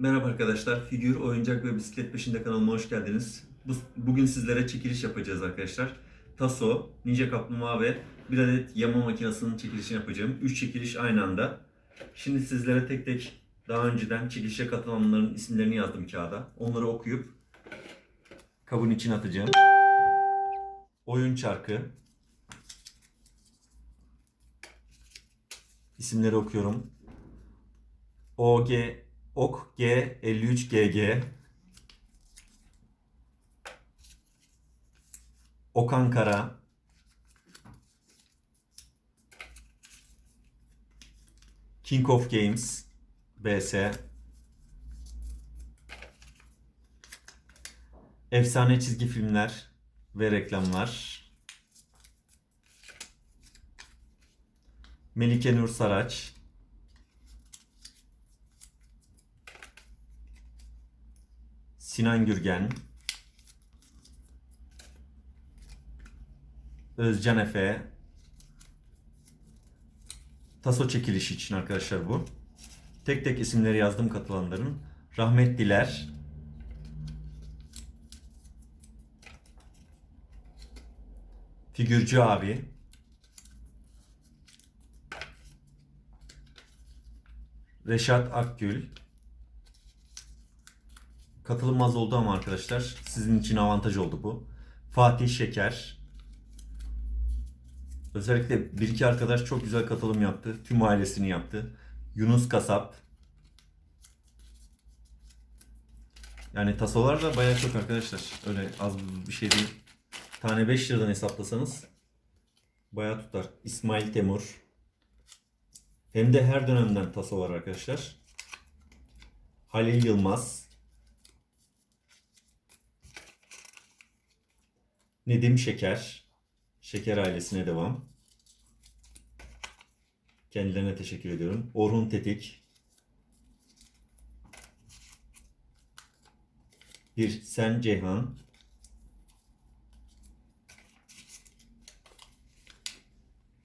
Merhaba arkadaşlar. Figür, oyuncak ve bisiklet peşinde kanalıma hoş geldiniz. Bu, bugün sizlere çekiliş yapacağız arkadaşlar. Taso, Ninja Kaplumbağa ve bir adet yama makinesinin çekilişini yapacağım. 3 çekiliş aynı anda. Şimdi sizlere tek tek daha önceden çekilişe katılanların isimlerini yazdım kağıda. Onları okuyup kabın içine atacağım. Oyun çarkı. İsimleri okuyorum. OG Ok G 53 GG Okan Kara. King of Games BS Efsane çizgi filmler ve reklamlar. Melike Nur Saraç Sinan Gürgen, Özcan Efe, Taso çekilişi için arkadaşlar bu. Tek tek isimleri yazdım katılanların. Rahmet Diler, Figürcü abi, Reşat Akgül, Katılım az oldu ama arkadaşlar sizin için avantaj oldu bu. Fatih Şeker. Özellikle bir iki arkadaş çok güzel katılım yaptı. Tüm ailesini yaptı. Yunus Kasap. Yani tasolar da bayağı çok arkadaşlar. Öyle az bir şey değil. Tane 5 liradan hesaplasanız bayağı tutar. İsmail Temur. Hem de her dönemden taso var arkadaşlar. Halil Yılmaz. Nedim Şeker. Şeker ailesine devam. Kendilerine teşekkür ediyorum. Orhun Tetik. Bir Sen Ceyhan.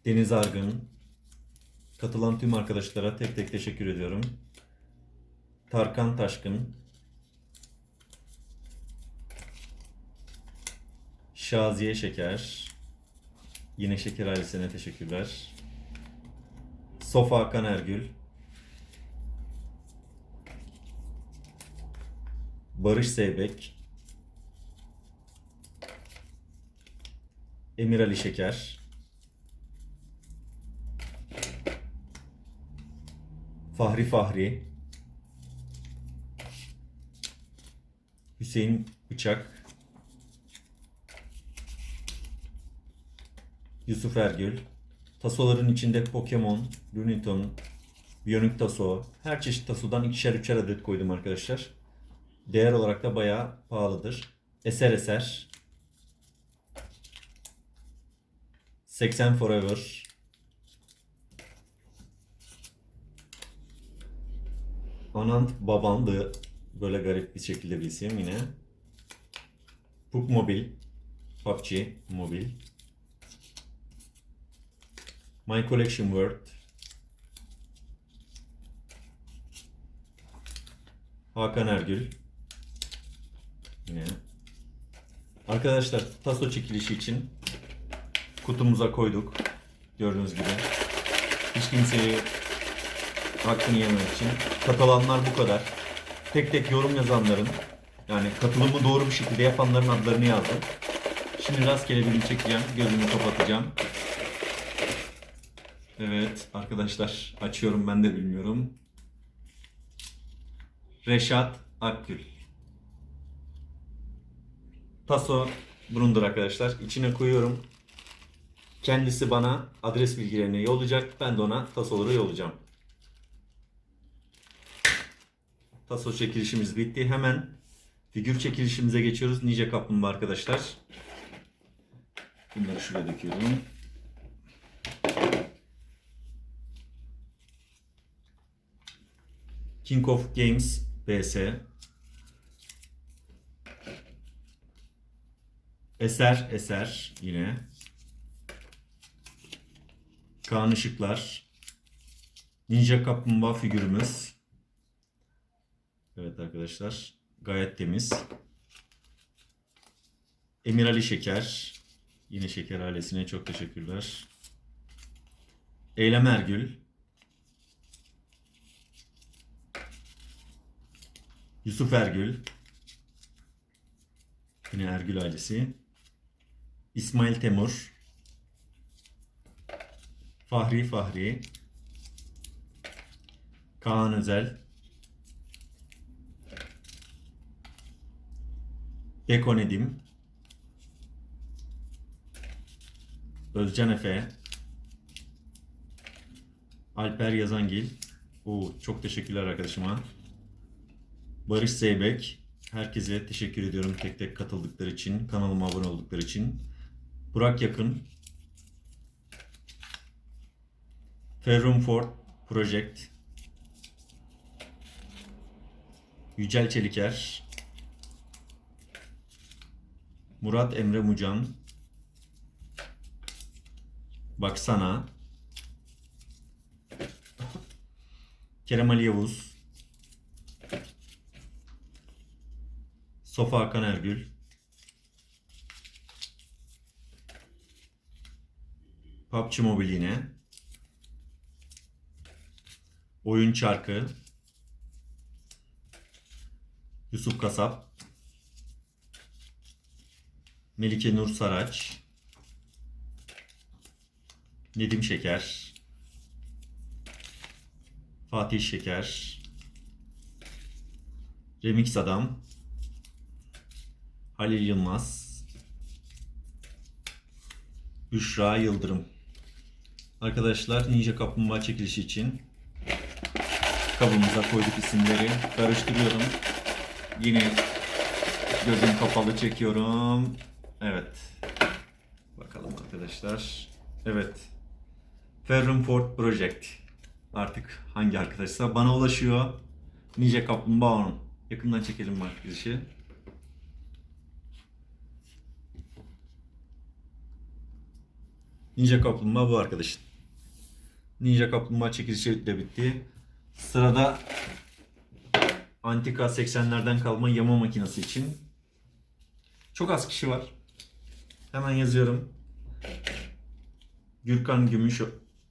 Deniz Argın. Katılan tüm arkadaşlara tek tek teşekkür ediyorum. Tarkan Taşkın. Şaziye Şeker. Yine Şeker ailesine teşekkürler. Sofa Hakan Ergül. Barış Zeybek. Emir Ali Şeker. Fahri Fahri. Hüseyin Bıçak. Yusuf Ergül. Tasoların içinde Pokemon, Looney Tunes, Bionic Taso, her çeşit tasodan ikişer üçer adet koydum arkadaşlar. Değer olarak da bayağı pahalıdır. Eser eser. 80 Forever. Anant babandı. Böyle garip bir şekilde bir isim yine. Puk Mobil. PUBG Mobil. My Collection Word. Hakan Ergül. Yine. Arkadaşlar taso çekilişi için kutumuza koyduk. Gördüğünüz gibi. Hiç kimseyi hakkını yememek için. Katılanlar bu kadar. Tek tek yorum yazanların yani katılımı doğru bir şekilde yapanların adlarını yazdım. Şimdi rastgele birini çekeceğim. Gözümü kapatacağım. Evet arkadaşlar açıyorum ben de bilmiyorum. Reşat Akgül. Taso bunundur arkadaşlar. İçine koyuyorum. Kendisi bana adres bilgilerini yollayacak. Ben de ona tasoları yollayacağım. Taso çekilişimiz bitti. Hemen figür çekilişimize geçiyoruz. Nice kaplumbağa arkadaşlar. Bunları şuraya döküyorum. King of Games BS Eser Eser yine Kaan Işıklar Ninja Kaplumbağa figürümüz Evet arkadaşlar. Gayet temiz. Emir Ali Şeker. Yine Şeker ailesine çok teşekkürler. Eylem Ergül. Yusuf Ergül. Yine Ergül ailesi. İsmail Temur. Fahri Fahri. Kaan Özel. Beko Nedim. Özcan Efe. Alper Yazangil. Oo, çok teşekkürler arkadaşıma. Barış Zeybek. Herkese teşekkür ediyorum tek tek katıldıkları için, kanalıma abone oldukları için. Burak Yakın. Ferrum Ford Project. Yücel Çeliker. Murat Emre Mucan. Baksana. Kerem Ali Yavuz. Sofa Hakan Ergül. PUBG Mobile yine. Oyun Çarkı. Yusuf Kasap. Melike Nur Saraç. Nedim Şeker. Fatih Şeker. Remix Adam. Halil Yılmaz. Büşra Yıldırım. Arkadaşlar Ninja Kaplumbağa çekilişi için kabımıza koyduk isimleri. Karıştırıyorum. Yine gözüm kapalı çekiyorum. Evet. Bakalım arkadaşlar. Evet. Ferrum Ford Project. Artık hangi arkadaşsa bana ulaşıyor. Ninja Kaplumbağa onun. Yakından çekelim bak girişi. Ninja Kaplumbağa bu arkadaşın. Ninja Kaplumbağa çekilişi de bitti. Sırada Antika 80'lerden kalma yama makinesi için. Çok az kişi var. Hemen yazıyorum. Gürkan Gümüş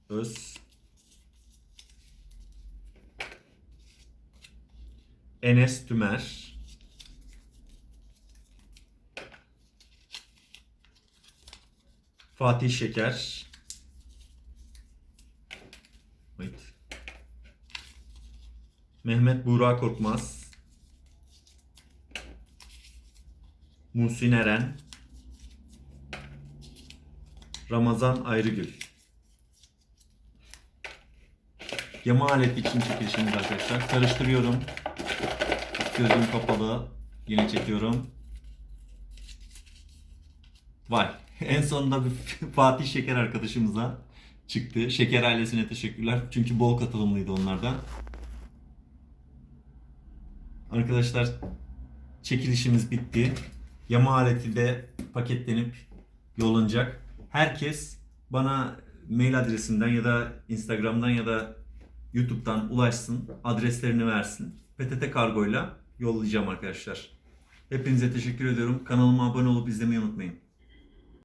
Öz. Enes Tümer. Fatih Şeker. Wait. Mehmet Buğra Korkmaz. Muhsin Eren. Ramazan Ayrıgül. Yama aleti için çekilişimiz arkadaşlar. Karıştırıyorum. Gözüm kapalı. Yine çekiyorum. Vay. En sonunda bir Fatih Şeker arkadaşımıza çıktı. Şeker ailesine teşekkürler. Çünkü bol katılımlıydı onlardan. Arkadaşlar çekilişimiz bitti. Yama aleti de paketlenip yollanacak. Herkes bana mail adresinden ya da Instagram'dan ya da YouTube'dan ulaşsın. Adreslerini versin. PTT kargoyla yollayacağım arkadaşlar. Hepinize teşekkür ediyorum. Kanalıma abone olup izlemeyi unutmayın.